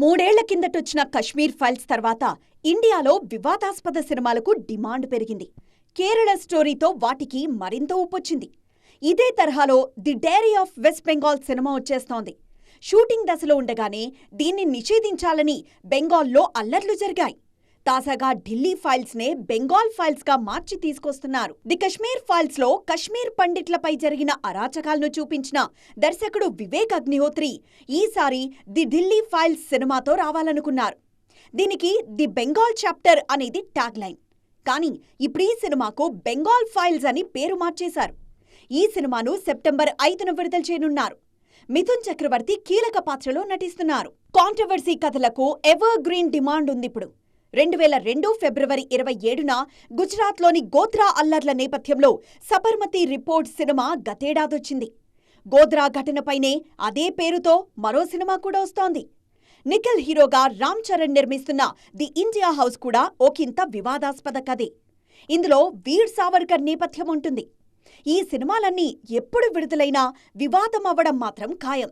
మూడేళ్ళ కిందటొచ్చిన కశ్మీర్ ఫైల్స్ తర్వాత ఇండియాలో వివాదాస్పద సినిమాలకు డిమాండ్ పెరిగింది. కేరళ స్టోరీతో వాటికి మరింత ఊపొచ్చింది. ఇదే తరహాలో the diary of West Bengal cinema వచ్చేస్తోంది. షూటింగ్ దశలో ఉండగానే దీన్ని నిషేధించాలని బెంగాల్లో అల్లర్లు జరిగాయి. తాజాగా ఢిల్లీ ఫైల్స్ నే బెంగాల్ ఫైల్స్గా మార్చి తీసుకొస్తున్నారు. ది కశ్మీర్ ఫైల్స్లో కశ్మీర్ పండిట్లపై జరిగిన అరాచకాలను చూపించిన దర్శకుడు వివేక్ అగ్నిహోత్రి ఈసారి ది ఢిల్లీ ఫైల్స్ సినిమాతో రావాలనుకున్నారు. దీనికి ది బెంగాల్ చాప్టర్ అనేది ట్యాగ్ లైన్. కానీ ఇప్పుడు ఈ సినిమాకు బెంగాల్ ఫైల్స్ అని పేరు మార్చేశారు. ఈ సినిమాను సెప్టెంబర్ ఐదున విడుదల చేయనున్నారు. మిథున్ చక్రవర్తి కీలక పాత్రలో నటిస్తున్నారు. కాంట్రవర్సీ కథలకు ఎవర్ గ్రీన్ డిమాండ్ ఉంది ఇప్పుడు. రెండు వేల రెండు ఫిబ్రవరి ఇరవై ఏడున గుజరాత్లోని గోధ్రా అల్లర్ల నేపథ్యంలో సబర్మతి రిపోర్ట్ సినిమా గతేడాదొచ్చింది. గోద్రా ఘటనపైనే అదే పేరుతో మరో సినిమా కూడా వస్తోంది. నిఖిల్ హీరోగా రామ్ చరణ్ నిర్మిస్తున్న ది ఇండియా హౌస్ కూడా ఒకంత వివాదాస్పద కథే. ఇందులో వీర్ సావర్కర్ నేపథ్యం ఉంటుంది. ఈ సినిమాలన్నీ ఎప్పుడు విడుదలైనా వివాదం అవ్వడం మాత్రం ఖాయం.